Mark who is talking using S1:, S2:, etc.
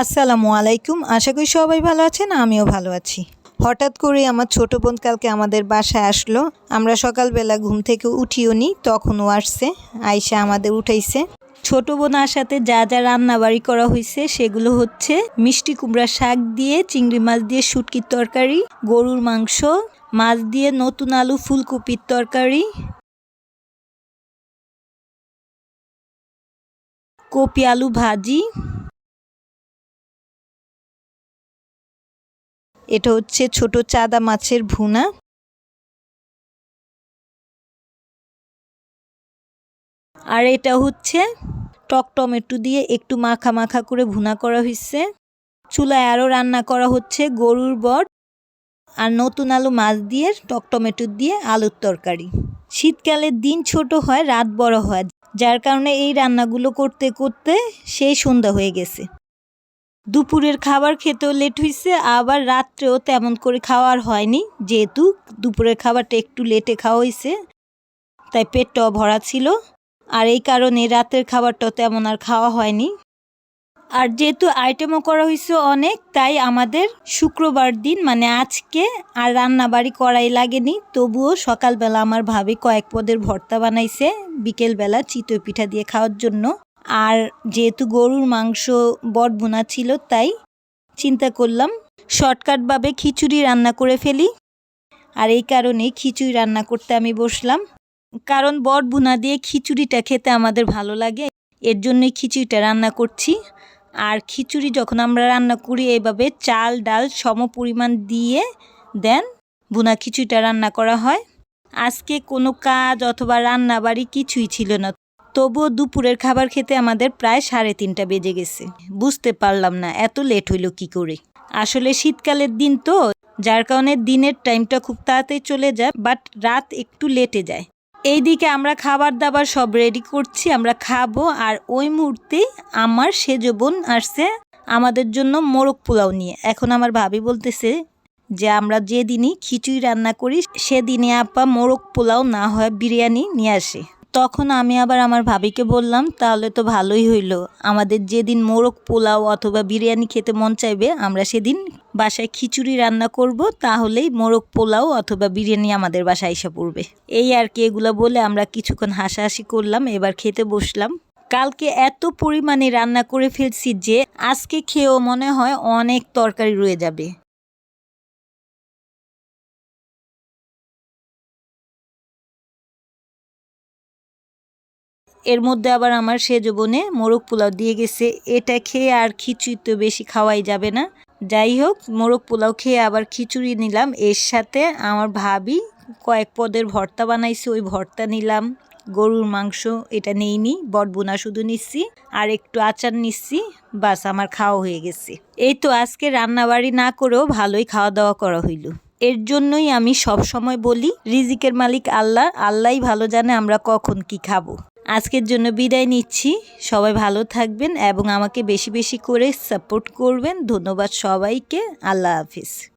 S1: আসসালামু আলাইকুম। আশা করি সবাই ভালো আছেন, আমিও ভালো আছি। হঠাৎ করে আমার ছোট বোন কালকে আমাদের বাসায় আসলো। আমরা সকালবেলা ঘুম থেকে উঠিও নি তখন ও আসছে। আয়সা আমাদের উঠাইছে। ছোট বোন আসাতে যা যা রান্না বাড়ি করা হয়েছে সেগুলো হচ্ছে মিষ্টি কুমড়া শাক দিয়ে, চিংড়ি মাছ দিয়ে শুটকির তরকারি, গরুর মাংস, মাছ দিয়ে নতুন আলু ফুলকপির তরকারি, কপি আলু ভাজি এটা হচ্ছে ছোট চাদা মাছের ভুনা। আর এটা হচ্ছে টক টমেটো দিয়ে একটু মাখা মাখা করে ভুনা করা হয়েছে চুলায় আরও রান্না করা হচ্ছে গরুর বট আর নতুন আলু মাছ দিয়ে, টক টমেটো দিয়ে আলুর তরকারি। শীতকালের দিন ছোট হয়, রাত বড় হয়। যার কারণে এই রান্নাগুলো করতে করতে সেই সন্ধ্যা হয়ে গেছে। দুপুরের খাবার খেতেও লেট হয়েছে আবার রাত্রেও তেমন করে খাওয়ার হয়নি। যেহেতু দুপুরের খাবারটা একটু লেটে খাওয়া হয়েছে তাই পেটটাও ভরা ছিল। আর এই কারণে রাতের খাবারটাও তেমন আর খাওয়া হয়নি। আর যেহেতু আইটেমও করা হয়েছে অনেক, তাই আমাদের শুক্রবার দিন মানে আজকে, আর রান্না বাড়ি করাই লাগেনি। তবুও সকালবেলা আমার ভাবে কয়েক পদের ভর্তা বানাইছে, বিকেলবেলা চিতই পিঠা দিয়ে খাওয়ার জন্য। আর যেহেতু গরুর মাংস বট বোনা ছিল, তাই চিন্তা করলাম শর্টকাটভাবে খিচুড়ি রান্না করে ফেলি। আর এই কারণে খিচুড়ি রান্না করতে আমি বসলাম। কারণ বট ভুনা দিয়ে খিচুড়িটা খেতে আমাদের ভালো লাগে, এর জন্যই খিচুড়িটা রান্না করছি। আর খিচুড়ি যখন আমরা রান্না করি, এভাবে চাল, ডাল সম পরিমাণ দিয়ে দেন, ভুনা খিচুড়িটা রান্না করা হয়। আজকে কোনো কাজ অথবা রান্না বাড়ি কিছুই ছিল না। তবুও দুপুরের খাবার খেতে আমাদের প্রায় সাড়ে তিনটা বেজে গেছে। বুঝতে পারলাম না, এত লেট হইল কি করে? আসলে শীতকালের দিন তো, যার কারণে দিনের টাইমটা খুব তাড়াতাড়ি চলে যায় বাট রাত একটু লেটে যায়। এইদিকে আমরা খাবার দাবার সব রেডি করছি, আমরা খাব, আর ওই মুহূর্তেই আমার সেজ বোন আসছে আমাদের জন্য মোরগ পোলাও নিয়ে। এখন আমার ভাবি বলতেছে যে আমরা যেদিনই খিচুড়ি রান্না করি সেদিনে আপা মোরগ পোলাও না হয় বিরিয়ানি নিয়ে আসে। তখন আমি আবার আমার ভাবিকে বললাম, তাহলে তো ভালোই হইল। আমাদের যেদিন মোরগ, পোলাও অথবা বিরিয়ানি খেতে মন চাইবে, আমরা সেদিন বাসায় খিচুড়ি রান্না করব, তাহলেই মোরগ, পোলাও অথবা বিরিয়ানি আমাদের বাসায় এসে পড়বে। এই আর কি, এগুলো বলে আমরা কিছুক্ষণ হাসাহাসি করলাম, এবার খেতে বসলাম। কালকে এত পরিমাণে রান্না করে ফেলছি যে, আজকে খেয়েও মনে হয় অনেক তরকারি রয়ে যাবে। এর মধ্যে আবার আমার সেজ বোনে মোরগ পোলাও দিয়ে গেছে। এটা খেয়ে আর খিচুড়ি তো বেশি খাওয়াই যাবে না। যাই হোক, মোরগ পোলাও খেয়ে আবার খিচুড়ি নিলাম। এর সাথে আমার ভাবি কয়েক পদের ভর্তা বানাইছে, ওই ভর্তা নিলাম। গরুর মাংস এটা নেইনি বটবোনা শুধু নিচ্ছি, আর একটু আচার নিচ্ছি, বাস আমার খাওয়া হয়ে গেছে। এই তো আজকে রান্নাবাড়ি না করেও ভালোই খাওয়া দাওয়া করা হইল। এর জন্যই আমি সব সময় বলি, রিজিকের মালিক আল্লাহ, আল্লাহই ভালো জানে আমরা কখন কি খাব। আজকের জন্য বিদায় নিচ্ছি। সবাই ভালো থাকবেন এবং আমাকে বেশি বেশি করে সাপোর্ট করবেন। ধন্যবাদ সবাইকে। আল্লাহ হাফিজ।